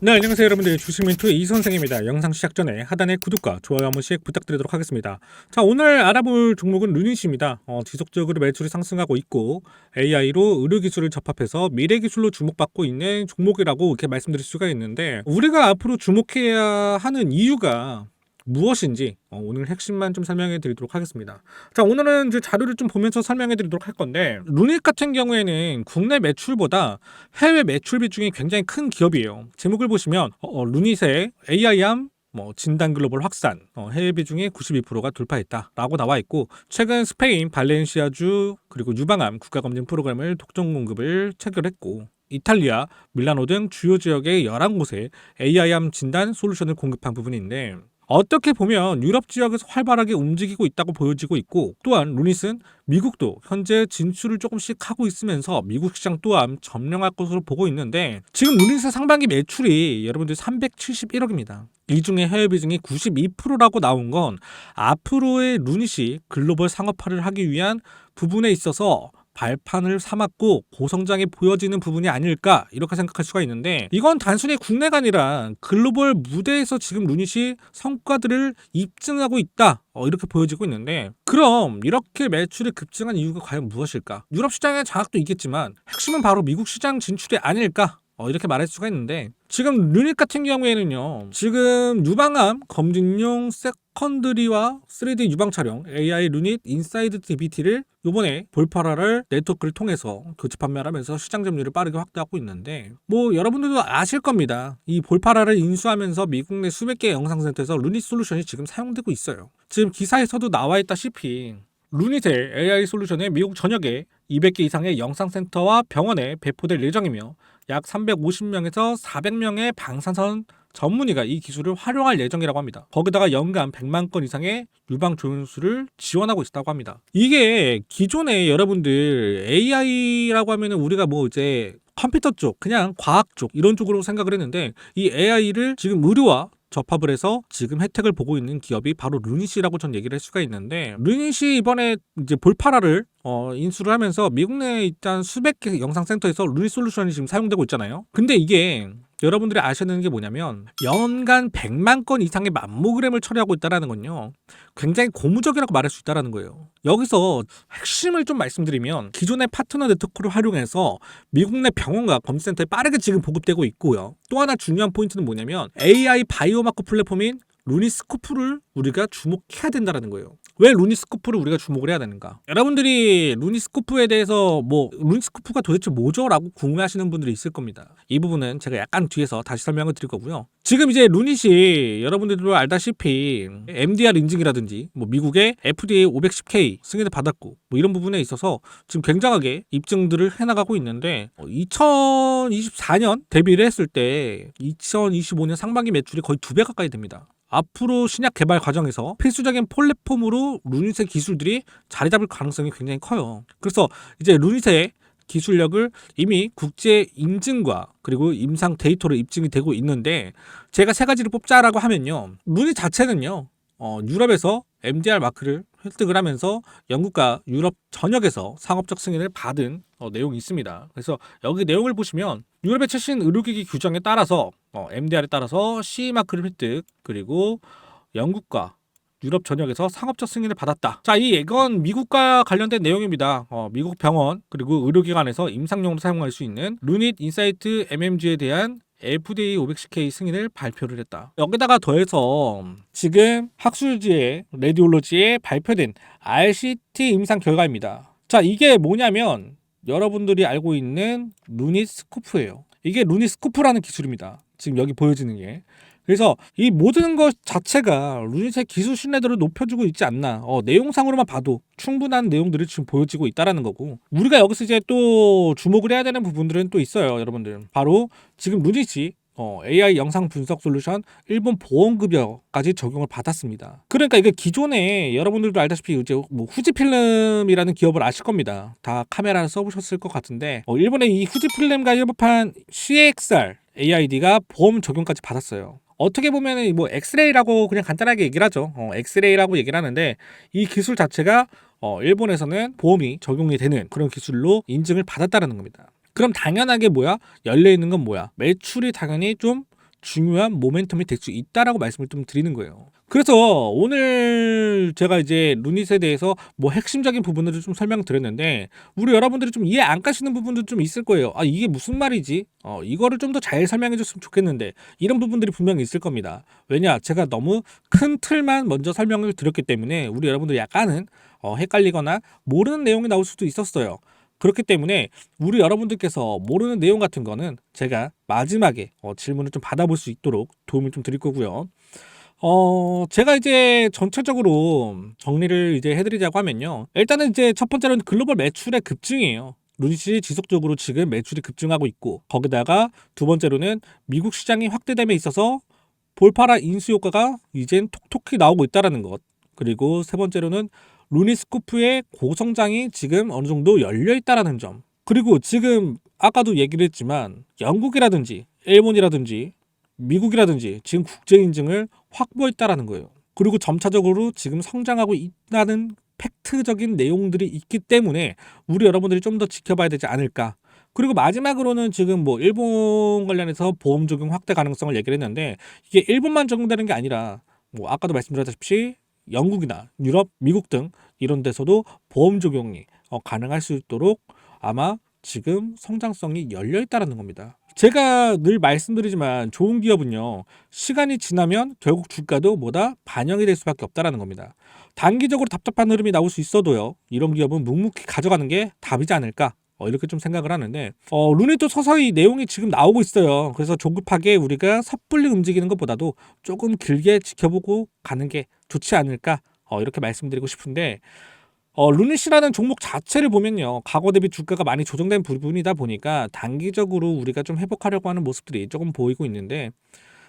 네 안녕하세요 여러분들. 주식민투의 이선생입니다. 영상 시작 전에 하단에 구독과 좋아요 한 번씩 부탁드리도록 하겠습니다. 자 오늘 알아볼 종목은 루닛입니다. 어, 지속적으로 매출이 상승하고 있고 AI로 의료기술을 접합해서 미래기술로 주목받고 있는 종목이라고 이렇게 말씀드릴 수가 있는데 우리가 앞으로 주목해야 하는 이유가 무엇인지 어, 오늘 핵심만 좀 설명해 드리도록 하겠습니다. 자, 오늘은 이제 자료를 좀 보면서 설명해 드리도록 할 건데, 루닛 같은 경우에는 국내 매출보다 해외 매출 비중이 굉장히 큰 기업이에요. 제목을 보시면, 어, 어, 루닛의 AI암 뭐 진단 글로벌 확산 어, 해외 비중의 92%가 돌파했다라고 나와 있고 최근 스페인 발렌시아주 그리고 유방암 국가 검진 프로그램을 독점 공급을 체결했고 이탈리아, 밀라노 등 주요 지역의 11곳에 AI암 진단 솔루션을 공급한 부분인데 어떻게 보면 유럽 지역에서 활발하게 움직이고 있다고 보여지고 있고 또한 루닛은 미국도 현재 진출을 조금씩 하고 있으면서 미국 시장 또한 점령할 것으로 보고 있는데 지금 루닛의 상반기 매출이 여러분들 371억입니다. 이 중에 해외 비중이 92%라고 나온 건 앞으로의 루닛이 글로벌 상업화를 하기 위한 부분에 있어서 발판을 삼았고 고성장이 보여지는 부분이 아닐까 이렇게 생각할 수가 있는데 이건 단순히 국내가 아니라 글로벌 무대에서 지금 루닛이 성과들을 입증하고 있다 어, 이렇게 보여지고 있는데 그럼 이렇게 매출이 급증한 이유가 과연 무엇일까? 유럽 시장의 장악도 있겠지만 핵심은 바로 미국 시장 진출이 아닐까 어, 이렇게 말할 수가 있는데 지금 루닛 같은 경우에는요 지금 유방암 검진용 세컨드리와 3D 유방 촬영 AI 루닛 인사이드 DBT를 요번에 볼파라를 네트워크를 통해서 교체 판매를 하면서 시장 점유율을 빠르게 확대하고 있는데 뭐 여러분들도 아실 겁니다. 이 볼파라를 인수하면서 미국 내 수백 개의 영상센터에서 루닛 솔루션이 지금 사용되고 있어요. 지금 기사에서도 나와 있다시피 루닛의 AI 솔루션이 미국 전역에 200개 이상의 영상센터와 병원에 배포될 예정이며 약 350명에서 400명의 방사선 전문의가 이 기술을 활용할 예정이라고 합니다. 거기다가 연간 100만 건 이상의 유방 조연수를 지원하고 있다고 합니다. 이게 기존에 여러분들 AI라고 하면은 우리가 뭐 이제 컴퓨터 쪽, 그냥 과학 쪽 이런 쪽으로 생각을 했는데 이 AI를 지금 의료와 접합을 해서 지금 혜택을 보고 있는 기업이 바로 루닛이라고 전 얘기를 할 수가 있는데 루닛이 이번에 이제 볼파라를 어, 인수를 하면서 미국 내 일단 수백 개 영상 센터에서 루닛 솔루션이 지금 사용되고 있잖아요. 근데 이게 여러분들이 아셔야 되는 게 뭐냐면 연간 100만 건 이상의 맘모그램을 처리하고 있다라는 건요. 굉장히 고무적이라고 말할 수 있다라는 거예요. 여기서 핵심을 좀 말씀드리면 기존의 파트너 네트워크를 활용해서 미국 내 병원과 검진센터에 빠르게 지금 보급되고 있고요. 또 하나 중요한 포인트는 뭐냐면 AI 바이오마커 플랫폼인 루니스코프를 우리가 주목해야 된다라는 거예요. 왜 루니스코프를 우리가 주목을 해야 되는가? 여러분들이 루니스코프에 대해서 뭐 루니스코프가 도대체 뭐죠?라고 궁금해하시는 분들이 있을 겁니다. 이 부분은 제가 약간 뒤에서 다시 설명을 드릴 거고요. 지금 이제 루닛이 여러분들도 알다시피 MDR 인증이라든지 뭐 미국의 FDA 510K 승인을 받았고 뭐 이런 부분에 있어서 지금 굉장하게 입증들을 해나가고 있는데 2024년 데뷔를 했을 때 2025년 상반기 매출이 거의 두 배 가까이 됩니다. 앞으로 신약 개발 과정에서 필수적인 플랫폼으로 루닛의 기술들이 자리 잡을 가능성이 굉장히 커요. 그래서 이제 루닛의 기술력을 이미 국제 인증과 그리고 임상 데이터로 입증이 되고 있는데 제가 세 가지를 뽑자라고 하면요. 루닛 자체는요. 어, 유럽에서 MDR 마크를 획득을 하면서 영국과 유럽 전역에서 상업적 승인을 받은 어, 내용이 있습니다. 그래서 여기 내용을 보시면 유럽의 최신 의료기기 규정에 따라서 어, MDR에 따라서 CE 마크를 획득 그리고 영국과 유럽 전역에서 상업적 승인을 받았다. 자, 이 이건 미국과 관련된 내용입니다. 어, 미국 병원 그리고 의료기관에서 임상용으로 사용할 수 있는 루닛 인사이트 MMG에 대한 FDA 510K 승인을 발표를 했다. 여기다가 더해서 지금 학술지에 레디올로지에 발표된 RCT 임상 결과입니다. 자, 이게 뭐냐면 여러분들이 알고 있는 루닛 스코프예요. 이게 루닛 스코프라는 기술입니다. 지금 여기 보여지는 게. 그래서 이 모든 것 자체가 루닛의 기술 신뢰도를 높여주고 있지 않나. 어, 내용상으로만 봐도 충분한 내용들이 지금 보여지고 있다라는 거고. 우리가 여기서 이제 또 주목을 해야 되는 부분들은 또 있어요, 여러분들. 바로 지금 루닛이 어, AI 영상 분석 솔루션 일본 보험급여까지 적용을 받았습니다. 그러니까 이게 기존에 여러분들도 알다시피 이제 뭐 후지필름이라는 기업을 아실 겁니다. 다 카메라를 써보셨을 것 같은데 어, 일본의 이 후지필름과 협업한 CXR AID가 보험 적용까지 받았어요. 어떻게 보면은 뭐 엑스레이라고 그냥 간단하게 얘기를 하죠. 어, 엑스레이라고 얘기를 하는데 이 기술 자체가 어, 일본에서는 보험이 적용이 되는 그런 기술로 인증을 받았다는 겁니다. 그럼 당연하게 뭐야? 열려 있는 건 뭐야? 매출이 당연히 좀 중요한 모멘텀이 될 수 있다라고 말씀을 좀 드리는 거예요. 그래서 오늘 제가 이제 루닛에 대해서 뭐 핵심적인 부분들을 좀 설명드렸는데 우리 여러분들이 좀 이해 안 가시는 부분도 좀 있을 거예요. 아 이게 무슨 말이지? 어 이거를 좀 더 잘 설명해 줬으면 좋겠는데 이런 부분들이 분명히 있을 겁니다. 왜냐 제가 너무 큰 틀만 먼저 설명을 드렸기 때문에 우리 여러분들 약간은 어, 헷갈리거나 모르는 내용이 나올 수도 있었어요. 그렇기 때문에 우리 여러분들께서 모르는 내용 같은 거는 제가 마지막에 어, 질문을 좀 받아볼 수 있도록 도움을 좀 드릴 거고요. 어, 제가 이제 전체적으로 정리를 이제 해드리자고 하면요. 일단은 이제 첫 번째로는 글로벌 매출의 급증이에요. 루닛이 지속적으로 지금 매출이 급증하고 있고, 거기다가 두 번째로는 미국 시장이 확대됨에 있어서 볼파라 인수 효과가 이젠 톡톡히 나오고 있다라는 것. 그리고 세 번째로는 루니스코프의 고성장이 지금 어느 정도 열려 있다라는 점. 그리고 지금 아까도 얘기를 했지만 영국이라든지 일본이라든지 미국이라든지 지금 국제 인증을 확보했다라는 거예요. 그리고 점차적으로 지금 성장하고 있다는 팩트적인 내용들이 있기 때문에 우리 여러분들이 좀 더 지켜봐야 되지 않을까. 그리고 마지막으로는 지금 뭐 일본 관련해서 보험 적용 확대 가능성을 얘기를 했는데 이게 일본만 적용되는 게 아니라 뭐 아까도 말씀드렸다시피 영국이나 유럽, 미국 등 이런 데서도 보험 적용이 어, 가능할 수 있도록 아마 지금 성장성이 열려 있다라는 겁니다. 제가 늘 말씀드리지만 좋은 기업은요 시간이 지나면 결국 주가도 뭐다 반영이 될 수밖에 없다라는 겁니다. 단기적으로 답답한 흐름이 나올 수 있어도요 이런 기업은 묵묵히 가져가는 게 답이지 않을까 어, 이렇게 좀 생각을 하는데 어, 루닛도 서서히 내용이 지금 나오고 있어요. 그래서 조급하게 우리가 섣불리 움직이는 것보다도 조금 길게 지켜보고 가는 게 좋지 않을까? 어, 이렇게 말씀드리고 싶은데 어, 루닛이라는 종목 자체를 보면요 과거 대비 주가가 많이 조정된 부분이다 보니까 단기적으로 우리가 좀 회복하려고 하는 모습들이 조금 보이고 있는데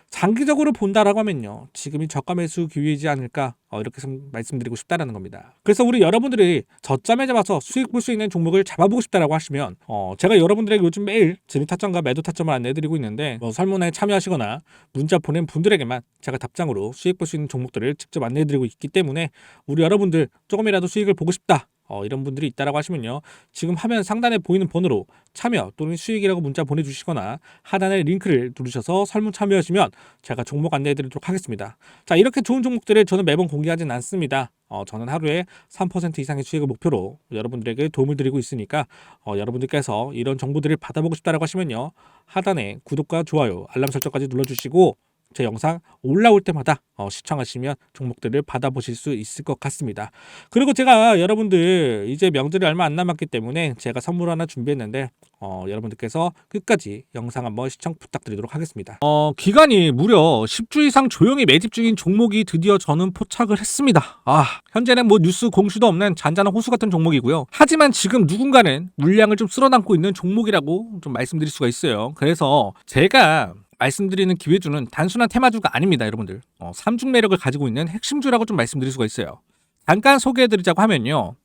장기적으로 본다라고 하면요 지금이 저가 매수 기회이지 않을까 어, 이렇게 좀 말씀드리고 싶다라는 겁니다. 그래서 우리 여러분들이 저점에 잡아서 수익 볼 수 있는 종목을 잡아보고 싶다라고 하시면 어, 제가 여러분들에게 요즘 매일 진입 타점과 매도 타점을 안내드리고 있는데 뭐 설문에 참여하시거나 문자 보낸 분들에게만 제가 답장으로 수익 볼 수 있는 종목들을 직접 안내드리고 있기 때문에 우리 여러분들 조금이라도 수익을 보고 싶다. 어, 이런 분들이 있다라고 하시면요. 지금 화면 상단에 보이는 번호로 참여 또는 수익이라고 문자 보내주시거나 하단에 링크를 누르셔서 설문 참여하시면 제가 종목 안내해드리도록 하겠습니다. 자 이렇게 좋은 종목들을 저는 매번 공개하진 않습니다. 어, 저는 하루에 3% 이상의 수익을 목표로 여러분들에게 도움을 드리고 있으니까 어, 여러분들께서 이런 정보들을 받아보고 싶다라고 하시면요. 하단에 구독과 좋아요, 알람 설정까지 눌러주시고 제 영상 올라올 때마다 어, 시청하시면 종목들을 받아보실 수 있을 것 같습니다. 그리고 제가 여러분들 이제 명절이 얼마 안 남았기 때문에 제가 선물 하나 준비했는데 어, 여러분들께서 끝까지 영상 한번 시청 부탁드리도록 하겠습니다. 어, 기간이 무려 10주 이상 조용히 매집 중인 종목이 드디어 저는 포착을 했습니다. 아, 현재는 뭐 뉴스 공시도 없는 잔잔한 호수 같은 종목이고요. 하지만 지금 누군가는 물량을 좀 쓸어담고 있는 종목이라고 좀 말씀드릴 수가 있어요. 그래서 제가 말씀드리는 기회주는 단순한 테마주가 아닙니다, 여러분들. 어, 삼중 매력을 가지고 있는 핵심주라고 좀 말씀드릴 수가 있어요. 잠깐 소개해드리자고 하면요.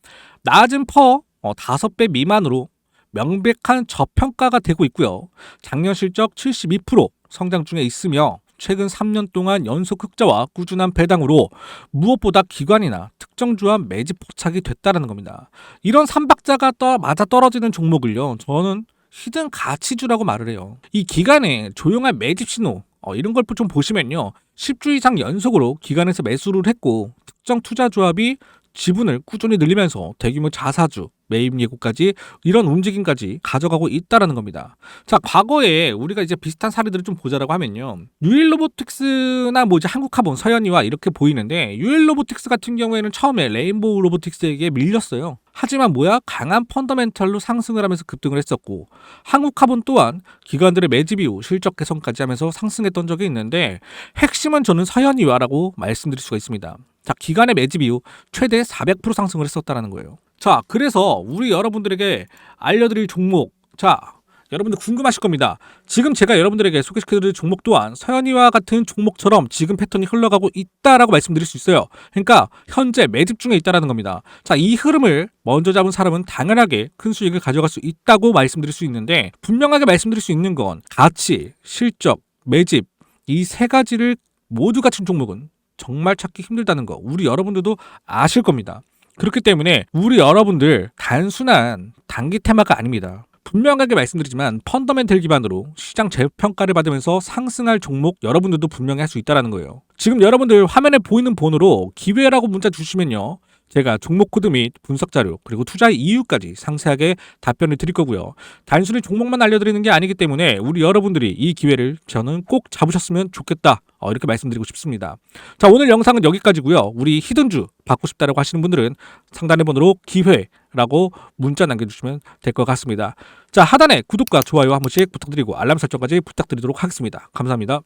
낮은 퍼 어, 5배 미만으로 명백한 저평가가 되고 있고요. 작년 실적 72% 성장 중에 있으며 최근 3년 동안 연속 흑자와 꾸준한 배당으로 무엇보다 기관이나 특정주와 매집 포착이 됐다는 겁니다. 이런 삼박자가 떠 맞아 떨어지는 종목을요. 저는 히든 가치주라고 말을 해요. 이 기간에 조용한 매집 신호 어, 이런 걸 좀 보시면요. 10주 이상 연속으로 기간에서 매수를 했고 특정 투자 조합이 지분을 꾸준히 늘리면서 대규모 자사주 매입 예고까지 이런 움직임까지 가져가고 있다라는 겁니다. 자, 과거에 우리가 이제 비슷한 사례들을 좀 보자라고 하면요. 유일 로보틱스나 뭐 이제 한국카본, 서현이와 이렇게 보이는데 유일 로보틱스 같은 경우에는 처음에 레인보우 로보틱스에게 밀렸어요. 하지만 뭐야 강한 펀더멘털로 상승을 하면서 급등을 했었고 한국카본 또한 기관들의 매집 이후 실적 개선까지 하면서 상승했던 적이 있는데 핵심은 저는 서현이와라고 말씀드릴 수가 있습니다. 자 기간의 매집 이후 최대 400% 상승을 했었다라는 거예요. 자 그래서 우리 여러분들에게 알려드릴 종목 자 여러분들 궁금하실 겁니다. 지금 제가 여러분들에게 소개시켜드릴 종목 또한 서현이와 같은 종목처럼 지금 패턴이 흘러가고 있다라고 말씀드릴 수 있어요. 그러니까 현재 매집 중에 있다라는 겁니다. 자, 이 흐름을 먼저 잡은 사람은 당연하게 큰 수익을 가져갈 수 있다고 말씀드릴 수 있는데 분명하게 말씀드릴 수 있는 건 가치, 실적, 매집 이 세 가지를 모두 갖춘 종목은 정말 찾기 힘들다는 거 우리 여러분들도 아실 겁니다. 그렇기 때문에 우리 여러분들 단순한 단기 테마가 아닙니다. 분명하게 말씀드리지만 펀더멘털 기반으로 시장 재평가를 받으면서 상승할 종목 여러분들도 분명히 할 수 있다라는 거예요. 지금 여러분들 화면에 보이는 번호로 기회라고 문자 주시면요. 제가 종목 코드 및 분석 자료 그리고 투자 이유까지 상세하게 답변을 드릴 거고요. 단순히 종목만 알려드리는 게 아니기 때문에 우리 여러분들이 이 기회를 저는 꼭 잡으셨으면 좋겠다. 어, 이렇게 말씀드리고 싶습니다. 자 오늘 영상은 여기까지고요. 우리 히든주 받고 싶다라고 하시는 분들은 상단의 번호로 기회라고 문자 남겨주시면 될 것 같습니다. 자 하단에 구독과 좋아요 한 번씩 부탁드리고 알람 설정까지 부탁드리도록 하겠습니다. 감사합니다.